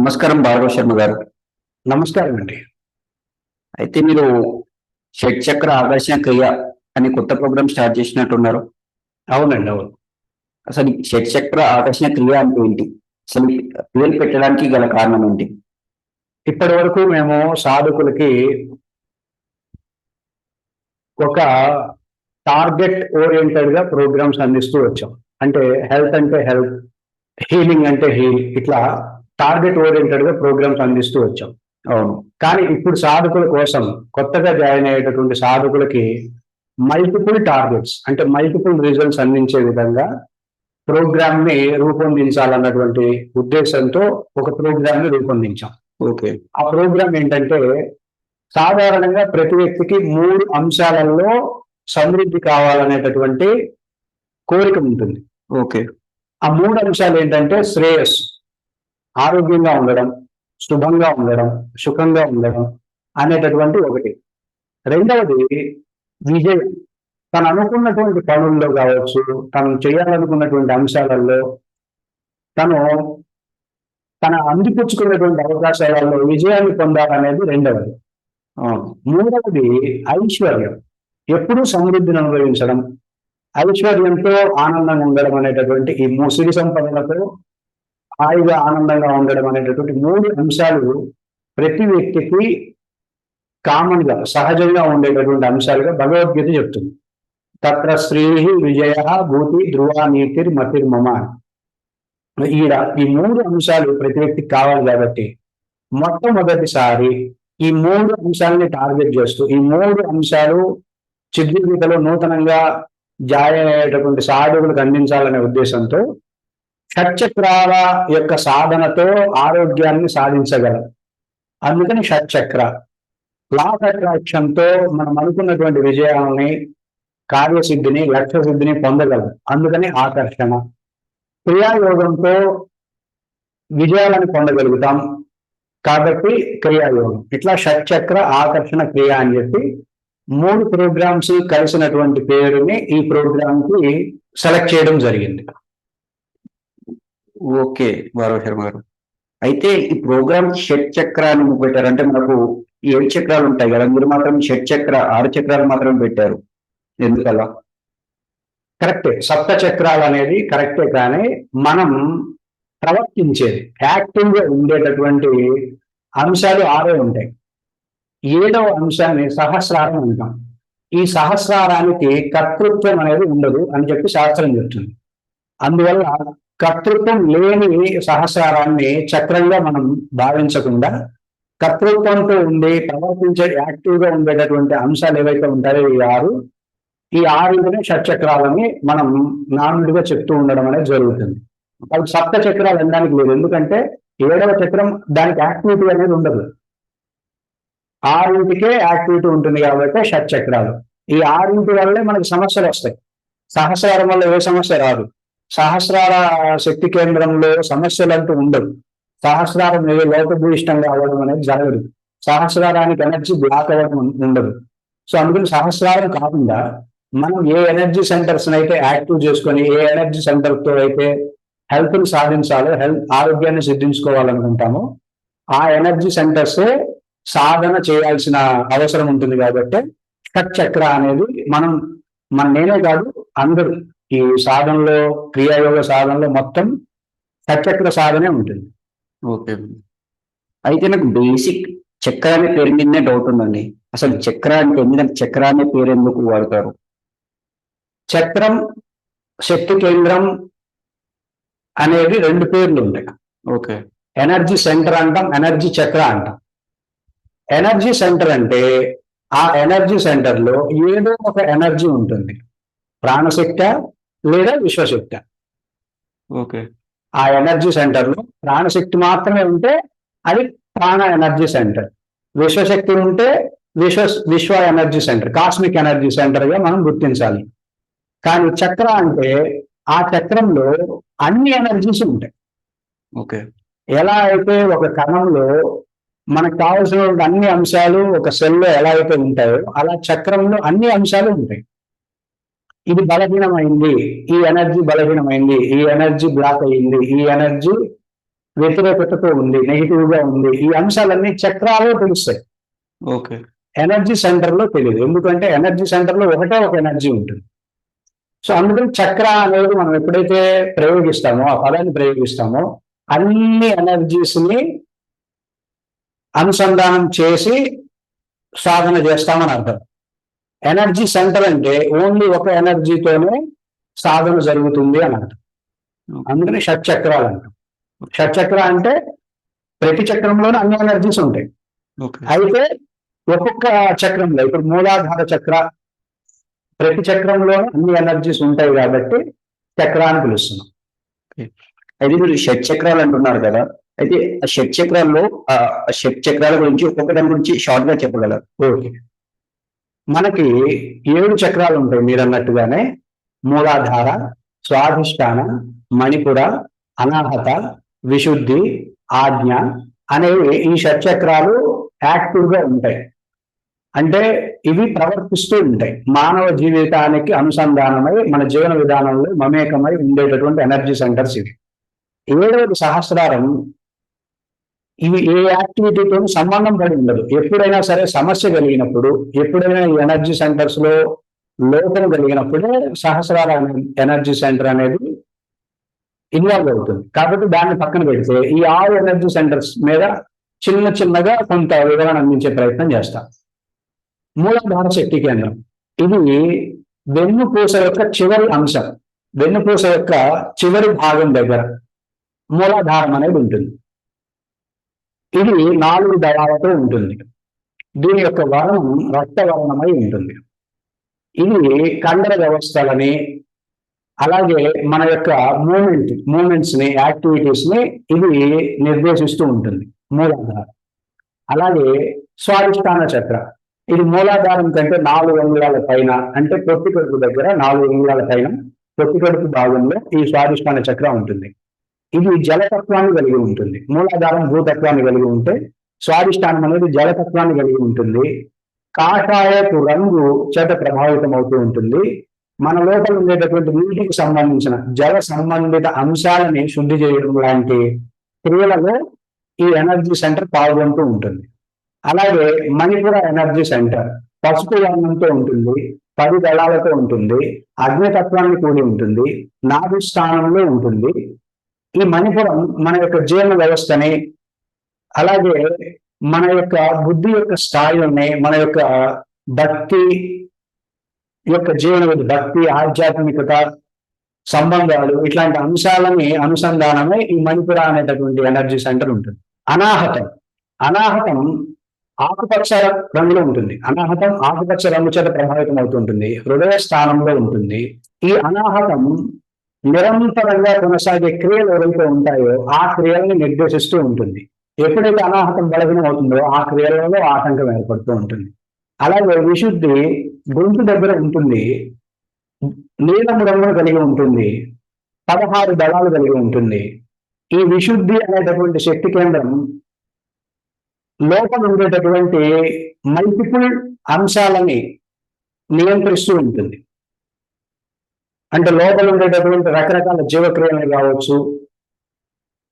నమస్కారం భార్గవ శర్మ గారు. నమస్కారం అండి. అయితే మీరు షట్ చక్ర ఆకర్షణ క్రియ అనే కొత్త ప్రోగ్రామ్ స్టార్ట్ చేసినట్టున్నారు. అవునండి అవును. అసలు ఈ షట్ చక్ర ఆకర్షణ క్రియ అంటే ఏంటి? అసలు పేరు పెట్టడానికి గల కారణం ఏంటి? ఇప్పటి వరకు మేము సాధకులకి ఒక టార్గెట్ ఓరియంటెడ్గా ప్రోగ్రామ్స్ అందిస్తూ వచ్చాం. అంటే హెల్త్ అంటే హెల్త్ హీలింగ్ అంటే హీల్ ఇట్లా టార్గెట్ ఓరియంటెడ్గా ప్రోగ్రామ్స్ అందిస్తూ వచ్చాం. అవును. కానీ ఇప్పుడు సాధకుల కోసం కొత్తగా జాయిన్ అయ్యేటటువంటి సాధకులకి మల్టిపుల్ టార్గెట్స్ అంటే మల్టిపుల్ రిజల్ట్స్ అందించే విధంగా ప్రోగ్రామ్ని రూపొందించాలన్నటువంటి ఉద్దేశంతో ఒక ప్రోగ్రామ్ని రూపొందించాం. ఓకే. ఆ ప్రోగ్రామ్ ఏంటంటే సాధారణంగా ప్రతి వ్యక్తికి మూడు అంశాలలో సమృద్ధి కావాలనేటటువంటి కోరిక ఉంటుంది. ఓకే. ఆ మూడు అంశాలు ఏంటంటే శ్రేయస్ ఆరోగ్యంగా ఉండడం శుభంగా ఉండడం సుఖంగా ఉండడం అనేటటువంటి ఒకటి. రెండవది విజయం. తను అనుకున్నటువంటి పనుల్లో కావచ్చు తను చేయాలనుకున్నటువంటి అంశాలలో తను తన అందిపుచ్చుకున్నటువంటి అవకాశాలలో విజయాన్ని పొందాలనేది రెండవది. మూడవది ఐశ్వర్యం. ఎప్పుడూ సమృద్ధిని అనుభవించడం. ఐశ్వర్యంతో ఆనందంగా ఉండడం అనేటటువంటి ఈ మూ సిరి సంపదలతో హాయిగా ఆనందంగా ఉండడం అనేటటువంటి మూడు అంశాలు ప్రతి వ్యక్తికి కామన్గా సహజంగా ఉండేటటువంటి అంశాలుగా భగవద్గీత చెప్తుంది. తత్ర శ్రీ విజయ భూతి ధ్రువ నీతిర్ మతిర్ మమ ఈడ ఈ మూడు అంశాలు ప్రతి వ్యక్తికి కావాలి కాబట్టి మొట్టమొదటిసారి ఈ మూడు అంశాలని టార్గెట్ చేస్తూ ఈ మూడు అంశాలు చిద్విగీతలో నూతనంగా జాయిన్ అయ్యేటటువంటి సాధకులకు అందించాలనే ఉద్దేశంతో షట్చక్రాల యొక్క సాధనతో ఆరోగ్యాన్ని సాధించగలం. అందుకని షట్చక్ర. లా అట్రాక్షన్తో మనం అనుకున్నటువంటి విజయాలని కార్యసిద్ధిని లక్ష్య సిద్ధిని పొందగలం. అందుకని ఆకర్షణ. క్రియాయోగంతో విజయాలను పొందగలుగుతాం. కాబట్టి క్రియాయోగం. ఇట్లా షట్చక్ర ఆకర్షణ క్రియ అని చెప్పి మూడు ప్రోగ్రామ్స్ కలిసినటువంటి పేరుని ఈ ప్రోగ్రామ్కి సెలెక్ట్ చేయడం జరిగింది. ఓకే భార్గవ శర్మ గారు అయితే ఈ ప్రోగ్రామ్ షట్ చక్రాన్ని పెట్టారు. అంటే మనకు ఏడు చక్రాలు ఉంటాయి కదా మీరు మాత్రం షట్ చక్ర ఆరు చక్రాలు మాత్రం పెట్టారు. ఎందుకలా? కరెక్టే. సప్త చక్రాలు అనేది కరెక్టే కానీ మనం ప్రవర్తించేది యాక్టివ్గా ఉండేటటువంటి అంశాలు ఆరే ఉంటాయి. ఏడవ అంశాన్ని సహస్రారం అంటాం. ఈ సహస్రారానికి కర్తృత్వం అనేది ఉండదు అని చెప్పి శాస్త్రం చెప్తుంది. అందువల్ల కర్తృత్వం లేని సహసారాన్ని చక్రంగా మనం భావించకుండా కర్తృత్వంతో ఉండి ప్రవర్తించే యాక్టివ్గా ఉండేటటువంటి అంశాలు ఏవైతే ఉంటాయో ఈ ఆరు ఈ ఆరింటిని షట్చక్రాలని మనం నానుడిగా చెప్తూ ఉండడం అనేది జరుగుతుంది. అవి సప్త చక్రాలు అనడానికి లేదు. ఎందుకంటే ఏడవ చక్రం దానికి యాక్టివిటీ అనేది ఉండదు. ఆరింటికే యాక్టివిటీ ఉంటుంది కాబట్టి షట్చక్రాలు. ఈ ఆరింటి వల్లే మనకి సమస్యలు వస్తాయి. సహస్రారం వల్ల ఏ సమస్య రాదు. సహస్రార శక్తి కేంద్రంలో సమస్యలు అంటూ ఉండవు. సహస్రారం ఏదో లోపభూయిష్టంగా అవ్వడం అనేది జరగదు. సహస్రారానికి ఎనర్జీ బ్లాక్ అవ్వడం ఉండదు. సో అందుకని సహస్రారం కాకుండా మనం ఏ ఎనర్జీ సెంటర్స్ అయితే యాక్టివ్ చేసుకొని ఏ ఎనర్జీ సెంటర్తో అయితే హెల్త్ని సాధించాలో హెల్త్ ఆరోగ్యాన్ని సిద్ధించుకోవాలనుకుంటామో ఆ ఎనర్జీ సెంటర్స్ సాధన చేయాల్సిన అవసరం ఉంటుంది కాబట్టి షట్ చక్ర అనేది మనం మన నేనే కాదు అందరూ ఈ సాధనలో క్రియాయోగ సాధనలో మొత్తం షట్చక్ర సాధనే ఉంటుంది. ఓకే. అయితే నాకు బేసిక్ చక్ర అనే పేరు మీదనే డౌట్ ఉందండి. అసలు చక్ర అంటే ఎందుకంటే చక్ర అనే పేరు ఎందుకు వాడతారు? చక్రం శక్తి కేంద్రం అనేవి రెండు పేర్లు ఉంటాయి. ఓకే. ఎనర్జీ సెంటర్ అంటాం ఎనర్జీ చక్ర అంటాం. ఎనర్జీ సెంటర్ అంటే ఆ ఎనర్జీ సెంటర్లో ఏదో ఒక ఎనర్జీ ఉంటుంది. ప్రాణశక్త లేదా విశ్వశక్త. ఓకే. ఆ ఎనర్జీ సెంటర్లో ప్రాణశక్తి మాత్రమే ఉంటే అది ప్రాణ ఎనర్జీ సెంటర్. విశ్వశక్తి ఉంటే విశ్వ విశ్వ ఎనర్జీ సెంటర్ కాస్మిక్ ఎనర్జీ సెంటర్గా మనం గుర్తించాలి. కానీ చక్ర అంటే ఆ చక్రంలో అన్ని ఎనర్జీస్ ఉంటాయి. ఓకే. ఎలా అయితే ఒక కణంలో మనకు కావాల్సిన అన్ని అంశాలు ఒక సెల్లో ఎలా అయితే ఉంటాయో అలా చక్రంలో అన్ని అంశాలు ఉంటాయి. ఇది బలహీనమైంది. ఈ ఎనర్జీ బలహీనమైంది. ఈ ఎనర్జీ బ్లాక్ అయ్యింది. ఈ ఎనర్జీ వ్యతిరేకతతో ఉంది నెగిటివ్గా ఉంది. ఈ అంశాలన్నీ చక్రాలు తెలుస్తాయి. ఓకే. ఎనర్జీ సెంటర్లో తెలియదు ఎందుకంటే ఎనర్జీ సెంటర్లో ఒకటే ఒక ఎనర్జీ ఉంటుంది. సో అందుకని చక్ర అనేది మనం ఎప్పుడైతే ప్రయోగిస్తామో ఆ పదాన్ని ప్రయోగిస్తామో అన్ని ఎనర్జీస్ని అనుసంధానం చేసి సాధన చేస్తామని అర్థం. ఎనర్జీ సెంటర్ అంటే ఓన్లీ ఒక ఎనర్జీతోనే సాధన జరుగుతుంది అని అర్థం. అందుకని షట్చక్రాలు అంటాం. షట్చక్ర అంటే ప్రతి చక్రంలోనే అన్ని ఎనర్జీస్ ఉంటాయి. అయితే ఒక్కొక్క చక్రంలో ఇప్పుడు మూలాధార చక్ర ప్రతి చక్రంలో అన్ని ఎనర్జీస్ ఉంటాయి కాబట్టి చక్ర అని పిలుస్తున్నాం. అయితే మీరు షట్ చక్రాలు అంటున్నారు కదా అయితే ఆ షట్ చక్రాల్లో ఆ షట్ చక్రాల గురించి ఒక్కొక్క దాని గురించి షార్ట్గా చెప్పగలరు? ఓకే. మనకి ఏడు చక్రాలు ఉంటాయి మీరు అన్నట్టుగానే మూలాధార స్వాధిష్టాన మణిపుర అనాహత విశుద్ధి ఆజ్ఞ అనేవి ఈ షట్చక్రాలు యాక్టివ్గా ఉంటాయి. అంటే ఇవి ప్రవర్తిస్తూ ఉంటాయి. మానవ జీవితానికి అనుసంధానమై మన జీవన విధానంలో మమేకమై ఉండేటటువంటి ఎనర్జీ సెంటర్స్ ఇవి. ఏడవది సహస్రారం ఇవి ఏ యాక్టివిటీతో సంబంధం పడి ఉండదు. ఎప్పుడైనా సరే సమస్య కలిగినప్పుడు ఎప్పుడైనా ఈ ఎనర్జీ సెంటర్స్లో లోపం కలిగినప్పుడే సహస్రాల ఎనర్జీ సెంటర్ అనేది ఇన్వాల్వ్ అవుతుంది. కాబట్టి దాన్ని పక్కన పెడితే ఈ ఆరు ఎనర్జీ సెంటర్స్ మీద చిన్న చిన్నగా కొంత వివరణ అందించే ప్రయత్నం చేస్తాం. మూలాధార శక్తి కేంద్రం. ఇది వెన్నుపూస యొక్క చివరి అంశం. వెన్నుపూస యొక్క చివరి భాగం దగ్గర మూలాధారం అనేది ఉంటుంది. ఇది నాలుగు దళాలతో ఉంటుంది. దీని యొక్క వర్ణం రక్తవర్ణమై ఉంటుంది. ఇది కండర వ్యవస్థలని అలాగే మన యొక్క మూమెంట్ మూమెంట్స్ని యాక్టివిటీస్ని ఇది నిర్దేశిస్తూ ఉంటుంది. మూలాధారం. అలాగే స్వాధిష్టాన చక్ర. ఇది మూలాధారం కంటే నాలుగు అంగుళాల పైన అంటే పొత్తి కడుపు దగ్గర నాలుగు అంగుళాల పైన పొత్తి కడుపు భాగంలో ఈ స్వాధిష్టాన చక్ర ఉంటుంది. ఇది జలతత్వాన్ని కలిగి ఉంటుంది. మూలాధారం భూతత్వాన్ని కలిగి ఉంటే స్వాధిష్టానం అనేది జలతత్వాన్ని కలిగి ఉంటుంది. కాషాయపు రంగు చేత ప్రభావితం అవుతూ ఉంటుంది. మన లోపల ఉండేటటువంటి నీటికి సంబంధించిన జల సంబంధిత అంశాలని శుద్ధి చేయడం లాంటి క్రియలలో ఈ ఎనర్జీ సెంటర్ పాల్గొంటూ ఉంటుంది. అలాగే మణిపుర ఎనర్జీ సెంటర్ పసుపు వర్ణంతో ఉంటుంది పది దళాలతో ఉంటుంది అగ్నితత్వాన్ని కూడి ఉంటుంది నాభి స్థానంలో ఉంటుంది ఈ మణిపురం మన యొక్క జీర్ణ వ్యవస్థని అలాగే మన యొక్క బుద్ధి యొక్క స్థాయిని మన యొక్క భక్తి యొక్క జీవన భక్తి ఆధ్యాత్మికత సంబంధాలు ఇట్లాంటి అంశాలని అనుసంధానమే ఈ మణిపుర అనేటటువంటి ఎనర్జీ సెంటర్ ఉంటుంది. అనాహతం. అనాహతం ఆకుపచ్చ రంగులో ఉంటుంది. అనాహతం ఆకుపచ్చ రంగు చేత ప్రభావితం అవుతుంటుంది హృదయ స్థానంలో ఉంటుంది. ఈ అనాహతం నిరంతరంగా కొనసాగే క్రియలు ఎవరైతే ఉంటాయో ఆ క్రియల్ని నిర్దేశిస్తూ ఉంటుంది. ఎప్పుడైతే అనాహతం బలహీనం అవుతుందో ఆ క్రియలలో ఆటంకం ఏర్పడుతూ ఉంటుంది. అలాగే విశుద్ధి గొంతు దగ్గర ఉంటుంది. నీలము రంగును కలిగి ఉంటుంది. పదహారు దళాలు కలిగి ఉంటుంది. ఈ విశుద్ధి అనేటటువంటి శక్తి కేంద్రం లోపల ఉండేటటువంటి మల్టిపుల్ అంశాలని నియంత్రిస్తూ ఉంటుంది. అంటే లోపల ఉండేటటువంటి రకరకాల జీవక్రియలు కావచ్చు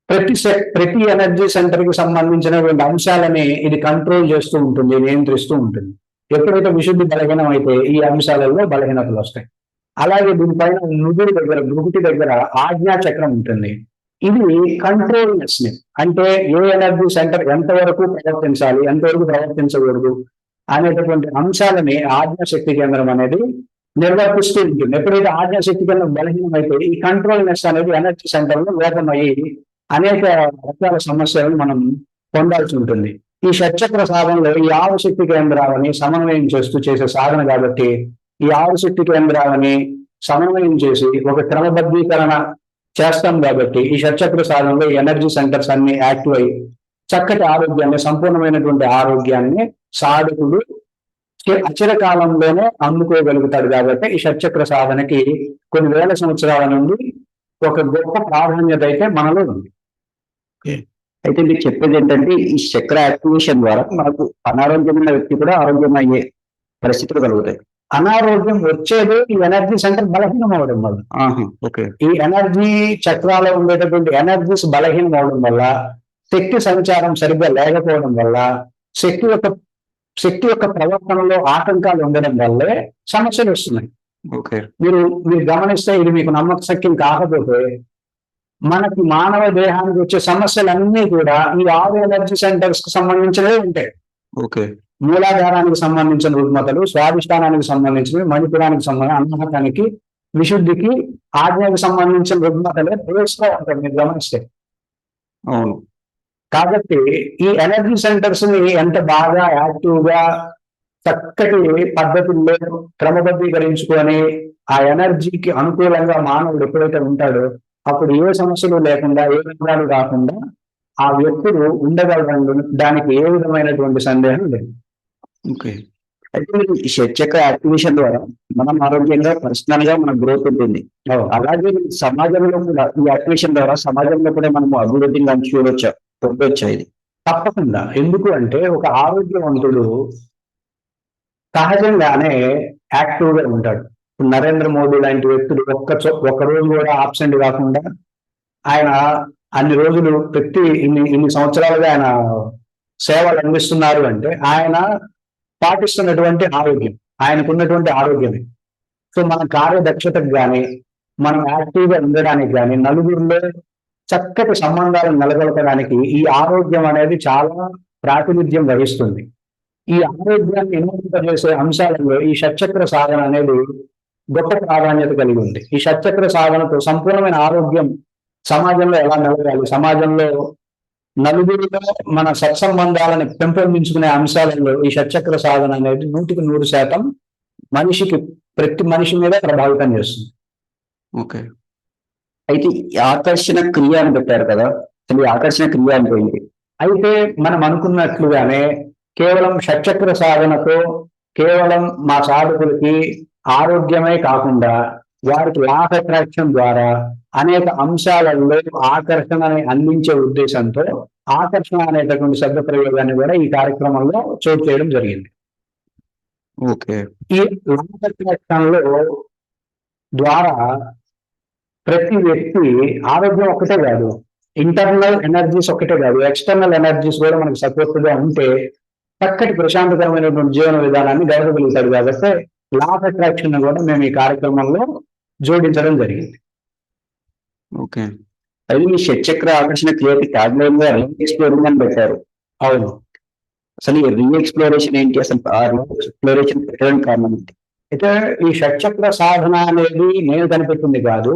ప్రతి సె- ప్రతి ఎనర్జీ సెంటర్కి సంబంధించినటువంటి అంశాలని ఇది కంట్రోల్ చేస్తూ ఉంటుంది నియంత్రిస్తూ ఉంటుంది. ఎప్పుడైతే విశుద్ధి బలహీనం అయితే ఈ అంశాలలో బలహీనతలు వస్తాయి. అలాగే దీనిపైన నుదురు దగ్గర భృగుటి దగ్గర ఆజ్ఞా చక్రం ఉంటుంది. ఇది కంట్రోల్నెస్ని అంటే ఏ ఎనర్జీ సెంటర్ ఎంతవరకు ప్రవర్తించాలి ఎంతవరకు ప్రవర్తించకూడదు అనేటటువంటి అంశాలని ఆజ్ఞా శక్తి కేంద్రం అనేది నిర్వర్తిస్తూ ఉంటుంది ఎప్పుడైతే ఆజ్ఞాశక్తి శక్తి కేంద్రం ఈ కంట్రోల్నెస్ అనేది ఎనర్జీ సెంటర్లో లోపమయ్యి అనేక రకాల సమస్యలను మనం పొందాల్సి ఉంటుంది. ఈ షట్చక్ర సాధనలో ఈ ఆరు శక్తి కేంద్రాలని సమన్వయం చేస్తూ చేసే సాధన కాబట్టి ఈ ఆరు శక్తి కేంద్రాలని సమన్వయం చేసి ఒక క్రమబద్ధీకరణ చేస్తాం కాబట్టి ఈ షట్చక్ర సాధనలో ఎనర్జీ సెంటర్స్ అన్ని యాక్టివ్ అయ్యి చక్కటి ఆరోగ్యాన్ని సంపూర్ణమైనటువంటి ఆరోగ్యాన్ని సాధకుడు అచిర కాలంలోనే అందుకోగలుగుతాడు కాబట్టి ఈ షట్చక్ర సాధనకి కొన్ని వేల సంవత్సరాల నుండి ఒక గొప్ప ప్రాధాన్యత అయితే మనలో ఉంది. అయితే మీరు చెప్పేది ఏంటంటే ఈ చక్ర యాక్టివేషన్ ద్వారా మనకు అనారోగ్యమైన వ్యక్తి కూడా ఆరోగ్యం అయ్యే పరిస్థితులు కలుగుతాయి. అనారోగ్యం వచ్చేది ఈ ఎనర్జీ సెంటర్ బలహీనం అవడం వల్ల. ఈ ఎనర్జీ చక్రాలో ఉండేటటువంటి ఎనర్జీస్ బలహీనం అవడం వల్ల శక్తి సంచారం సరిగ్గా లేకపోవడం వల్ల శక్తి యొక్క శక్తి యొక్క ప్రవర్తనలో ఆటంకాలు ఉండడం వల్లే సమస్యలు వస్తున్నాయి. ఓకే. మీరు మీరు గమనిస్తే ఇది మీకు నమ్మకశక్యం కాకపోతే మనకి మానవ దేహానికి వచ్చే సమస్యలన్నీ కూడా ఈ ఆరు ఎనర్జీ సెంటర్స్కి సంబంధించినవే ఉంటాయి. ఓకే. మూలాధారానికి సంబంధించిన రుగ్మతలు స్వాధిష్టానానికి సంబంధించినవి మణిపురానికి సంబంధించిన అన్నమతానికి విశుద్ధికి ఆజ్ఞకు సంబంధించిన రుగ్మతలే ప్రవేశంగా ఉంటాయి. మీరు గమనిస్తే. అవును. కాబట్టి ఈ ఎనర్జీ సెంటర్స్ని ఎంత బాగా యాక్టివ్గా చక్కటి పద్ధతుల్లో క్రమబద్ధీకరించుకొని ఆ ఎనర్జీకి అనుకూలంగా మానవుడు ఎప్పుడైతే ఉంటాడో అప్పుడు ఏ సమస్యలు లేకుండా ఏ రంగాలు రాకుండా ఆ వ్యక్తులు ఉండగలరు దానికి ఏ విధమైనటువంటి సందేహం లేదు. ఓకే. అయితే మీరు ఈ షట్చక్ర యాక్టివేషన్ ద్వారా మనం ఆరోగ్యంగా పర్సనల్గా మన గ్రోత్ ఉంటుంది. అలాగే సమాజంలో కూడా ఈ యాక్టివేషన్ ద్వారా సమాజంలో కూడా మనం అభివృద్ధిని చూడొచ్చా. పొందొచ్చాయి. తప్పకుండా. ఎందుకు అంటే ఒక ఆరోగ్యవంతుడు సహజంగానే యాక్టివ్గా ఉంటాడు. నరేంద్ర మోడీ లాంటి వ్యక్తులు ఒక్క చో- ఒక్క రోజు కూడా ఆబ్సెంట్ కాకుండా ఆయన అన్ని రోజులు ప్రతి ఇన్ని ఇన్ని సంవత్సరాలుగా ఆయన సేవలు అందిస్తున్నారు అంటే ఆయన పాటిస్తున్నటువంటి ఆరోగ్యం ఆయనకున్నటువంటి ఆరోగ్యమే. సో మన కార్యదక్షతకు కానీ మనం యాక్టివ్గా ఉండడానికి కానీ నలుగురిలో చక్కటి సంబంధాలను నెలకొల్పడానికి ఈ ఆరోగ్యం అనేది చాలా ప్రాతినిధ్యం వహిస్తుంది. ఈ ఆరోగ్యాన్ని చేసే అంశాలలో ఈ షట్చక్ర సాధన అనేది గొప్ప ప్రాధాన్యత కలిగి ఉంది. ఈ షట్చక్ర సాధనతో సంపూర్ణమైన ఆరోగ్యం సమాజంలో ఎలా నిలవాలి సమాజంలో నలుగురిలో మన సత్సంబంధాలను పెంపొందించుకునే అంశాలలో ఈ షట్చక్ర సాధన అనేది నూటికి నూరు శాతం మనిషికి ప్రతి మనిషి మీద ప్రభావితం చేస్తుంది. ఓకే. అయితే ఆకర్షణ క్రియ అని పెట్టారు కదా అసలు ఆకర్షణ క్రియ అంటే ఏంటి అయితే మనం అనుకున్నట్లుగానే కేవలం షట్చక్ర సాధనతో కేవలం మా సాధకులకి ఆరోగ్యమే కాకుండా వారికి లాఫ్ అట్రాక్షన్ ద్వారా అనేక అంశాలలో ఆకర్షణని అందించే ఉద్దేశంతో ఆకర్షణ అనేటటువంటి శబ్ద ప్రయోగాన్ని కూడా ఈ కార్యక్రమంలో చోటు చేయడం జరిగింది. ఓకే. ఈ లాఫ్ అట్రాక్షన్లో ద్వారా ప్రతి వ్యక్తి ఆరోగ్యం ఒక్కటే కాదు ఇంటర్నల్ ఎనర్జీస్ ఒక్కటే కాదు ఎక్స్టర్నల్ ఎనర్జీస్ కూడా మనకు సపోర్ట్గా ఉంటే చక్కటి ప్రశాంతకరమైనటువంటి జీవన విధానాన్ని గడపగలుగుతాడు కాబట్టి లా ఆఫ్ అట్రాక్షన్ కూడా మేము ఈ కార్యక్రమంలో జోడించడం జరిగింది. ఓకే. అయితే మీ షట్చక్ర ఆకర్షణ క్రియకి ట్యాగ్ లైన్గా రీ ఎక్స్ప్లోరింగ్ అని పెట్టారు. అవును. అసలు ఈ రీ ఎక్స్ప్లోరేషన్ ఏంటి? అసలు ఆ రీ ఎక్స్ప్లోరేషన్ పెట్టడానికి కారణం ఏంటి? అయితే ఈ షట్చక్ర సాధన అనేది నేను కనిపెట్టింది కాదు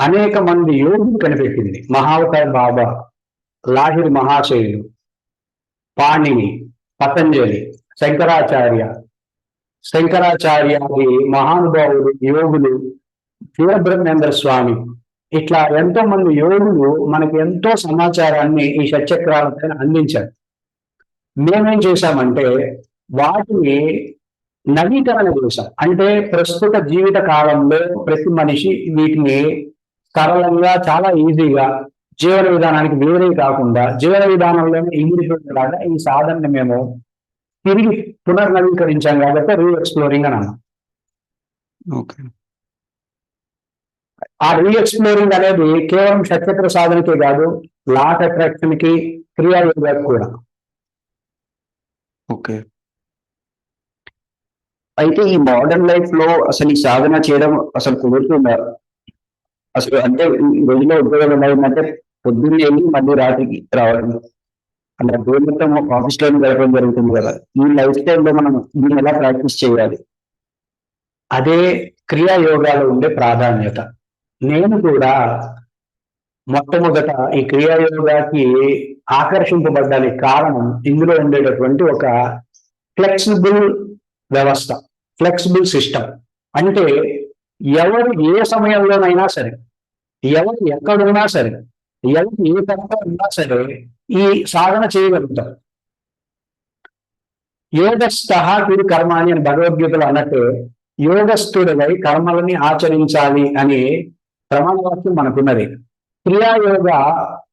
అనేక మంది యోగులు కనిపెట్టింది. మహావతార్ బాబా లాహిర్ మహాశయులు పాణిని పతంజలి శంకరాచార్య. శంకరాచార్య మహానుభావులు యోగులు శివబ్రహ్మేంద్ర స్వామి. ఇట్లా ఎంతో మంది యోగులు మనకి ఎంతో సమాచారాన్ని ఈ షట్చక్రాలపైన అందించారు. మేమేం చేశామంటే వాటిని నవీకరణ చేశాం. అంటే ప్రస్తుత జీవిత కాలంలో ప్రతి మనిషి వీటిని సరళంగా చాలా ఈజీగా జీవన విధానానికి వేరే కాకుండా జీవన విధానంలోనే ఇమిడిపోయేలాగా ఈ సాధనని మేము తిరిగి పునర్నవీకరించాం కాబట్టి రీ ఎక్స్ప్లోరింగ్ అని అన్నాం. ఓకే. ఆ రీ ఎక్స్ప్లోరింగ్ అనేది కేవలం షట్చక్ర సాధనకే కాదు లాట్ అట్రాక్షన్కి క్రియాయోగానికి కూడా. ఓకే. అయితే ఈ మోడర్న్ లైఫ్లో అసలు ఈ సాధన చేయడం అసలు కుదురుతుందా? అసలు అంటే ఈ రోజులో ఉద్యోగాలు ఉన్నాయంటే పొద్దున్నే వెళ్ళి మళ్ళీ రాత్రికి రావడం అంటే రోజు మొత్తం ఆఫీస్లో గడపడం జరుగుతుంది కదా. ఈ లైఫ్ స్టైల్లో మనం దీన్ని ఎలా ప్రాక్టీస్ చేయాలి? అదే క్రియాయోగాలో ఉండే ప్రాధాన్యత. నేను కూడా మొట్టమొదట ఈ క్రియాయోగాకి ఆకర్షింపబడ్డానికి కారణం ఇందులో ఉండేటటువంటి ఒక ఫ్లెక్సిబుల్ వ్యవస్థ ఫ్లెక్సిబుల్ సిస్టమ్. అంటే ఎవరు ఏ సమయంలోనైనా సరే ఎవరు ఎక్కడున్నా సరే ఎవరు ఏ పనిలో ఉన్నా సరే ఈ సాధన చేయగలుగుతారు. యోగస్థ గురు కర్మ అని భగవద్గీతలో అన్నట్టు యోగస్థుడై కర్మలని ఆచరించాలి అని ప్రమాణ వాక్యం మనకున్నది. క్రియాయోగ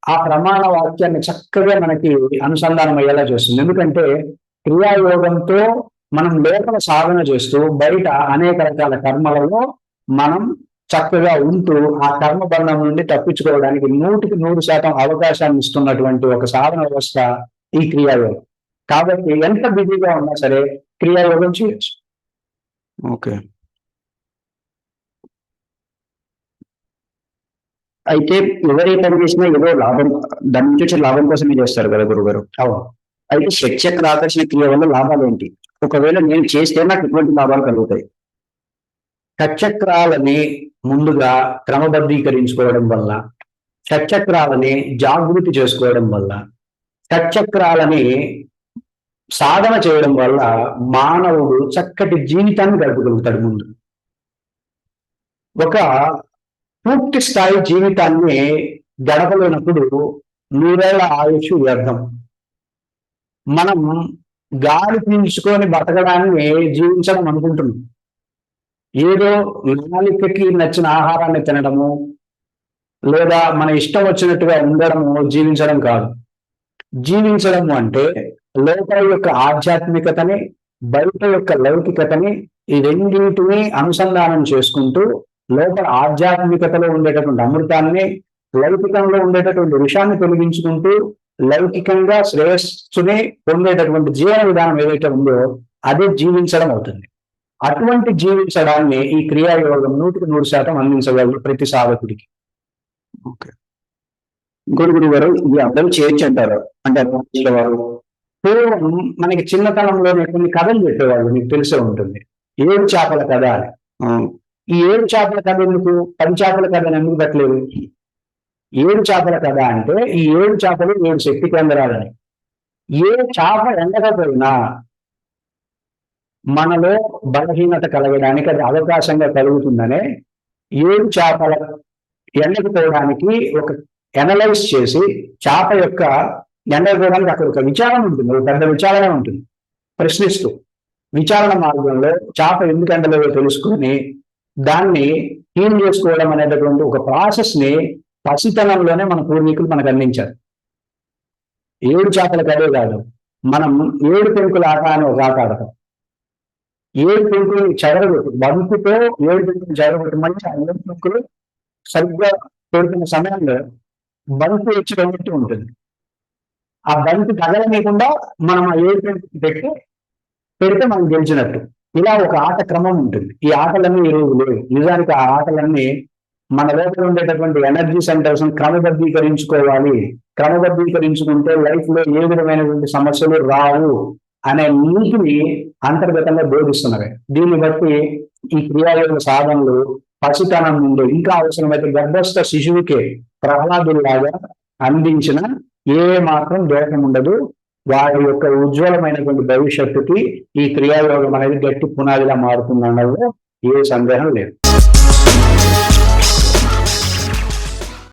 ఆ ప్రమాణ వాక్యాన్ని చక్కగా మనకి అనుసంధానం అయ్యేలా చేస్తుంది. ఎందుకంటే క్రియాయోగంతో మనం లోపల సాధన చేస్తూ బయట అనేక రకాల కర్మలలో మనం చక్కగా ఉంటూ ఆ కర్మ బంధం నుండి తప్పించుకోవడానికి నూటికి నూరు శాతం అవకాశాన్ని ఇస్తున్నటువంటి ఒక సాధన వ్యవస్థ ఈ క్రియాయోగం. కాబట్టి ఎంత బిజీగా ఉన్నా సరే క్రియాయోగం చేయొచ్చు. ఓకే. అయితే ఎవరు ఏ పని చేసినా ఏదో లాభం దాని నుంచి వచ్చే లాభం కోసమే చేస్తారు కదా గురుగారు. అవును. అయితే శక్చక్ర ఆకర్షణ క్రియ వల్ల లాభాలు ఏంటి? ఒకవేళ నేను చేస్తే నాకు ఎటువంటి లాభాలు కలుగుతాయి. షట్చక్రాలని ముందుగా క్రమబద్ధీకరించుకోవడం వల్ల షట్చక్రాలని జాగృతి చేసుకోవడం వల్ల షట్చక్రాలని సాధన చేయడం వల్ల మానవుడు చక్కటి జీవితాన్ని గడపగలుగుతాడు ముందు. ఒక పూర్తి స్థాయి జీవితాన్ని గడపలేనప్పుడు నూరేళ్ళ ఆయుష్ వ్యర్థం. మనం గాలి పీల్చుకొని బతకడాన్ని జీవించడం అనుకుంటున్నాం. ఏదో నాలికకి నచ్చిన ఆహారాన్ని తినడము లేదా మన ఇష్టం వచ్చినట్టుగా ఉండడము జీవించడం కాదు. జీవించడము అంటే లోపల యొక్క ఆధ్యాత్మికతని బయట యొక్క లౌకికతని ఈ రెండింటిని అనుసంధానం చేసుకుంటూ లోపల ఆధ్యాత్మికతలో ఉండేటటువంటి అమృతాన్ని లౌకికంలో ఉండేటటువంటి విషయాన్ని తొలగించుకుంటూ లౌకికంగా శ్రేయస్సుని పొందేటటువంటి జీవన విధానం ఏదైతే ఉందో అదే జీవించడం అవుతుంది. అటువంటి జీవించడాన్ని ఈ క్రియాయోగం నూటికి నూరు శాతం అందించగలరు ప్రతి సాధకుడికి. ఇంకోటి గురువు గారు ఇది అందరూ చేయొచ్చు అంటారు. అంటే వారు పూర్వం మనకి చిన్నతనంలోనే కొన్ని కథలు చెప్పేవాళ్ళు మీకు తెలిసే ఉంటుంది. ఏడు చేపల కథ అని. ఈ ఏడు చేపల కథ ఎందుకు? పది చేపల కథను ఎందుకు పెట్టలేదు? ఏడు చేపల కథ అంటే ఈ ఏడు చేపలు ఏడు శక్తి కేంద్రాలని. ఏ చేప ఎండకపోయినా మనలో బలహీనత కలగడానికి అది అవకాశంగా కలుగుతుందనే ఏడు చేపల ఎండకపోవడానికి ఒక ఎనలైజ్ చేసి చేప యొక్క ఎండకపోవడానికి అక్కడ ఒక విచారణ ఉంటుంది. ఒక పెద్ద విచారణ ఉంటుంది. ప్రశ్నిస్తూ విచారణ మార్గంలో చేప ఎందుకు ఎండలేదో తెలుసుకొని దాన్ని హీల్ చేసుకోవడం అనేటటువంటి ఒక ప్రాసెస్ని పసితనంలోనే మన పూర్వీకులు మనకు అందించారు. ఏడు చేపల కదే కాదు. మనం ఏడు పెంకుల ఆట అని ఒక ఆట ఆడతాం. ఏడు పెంకులు చెదరగొట్టు బంకుతో ఏడు పెంకులు చెదరగొట్టమని ఆ ఏడు పెంకులు సరిగ్గా పెడుతున్న సమయంలో బంకు వచ్చి వెళ్ళినట్టు ఉంటుంది. ఆ బంకు కదలనీయకుండా మనం ఆ ఏడు పెంకులు పెట్టి పెడితే మనం గెలిచినట్టు. ఇలా ఒక ఆట క్రమం ఉంటుంది. ఈ ఆటలన్నీ ఈరోజు లేవు. నిజానికి ఆ ఆటలన్నీ మన లోపల ఉండేటటువంటి ఎనర్జీ సెంటర్స్ క్రమబద్ధీకరించుకోవాలి. క్రమబద్ధీకరించుకుంటే లైఫ్లో ఏ విధమైనటువంటి సమస్యలు రావు. అనే నీతిని అంతర్గతంగా బోధిస్తున్నవి. దీన్ని బట్టి ఈ క్రియాయోగ సాధనలు పసితనం నుండి ఇంకా అవసరమైతే గర్భస్థ శిశువుకి ప్రహ్లాదుల్లాగా అందించిన ఏ మాత్రం దోషం ఉండదు. వారి యొక్క ఉజ్వలమైనటువంటి భవిష్యత్తుకి ఈ క్రియాయోగం అనేది గట్టి పునాదిగా మారుతుందన్నది ఏ సందేహం లేదు.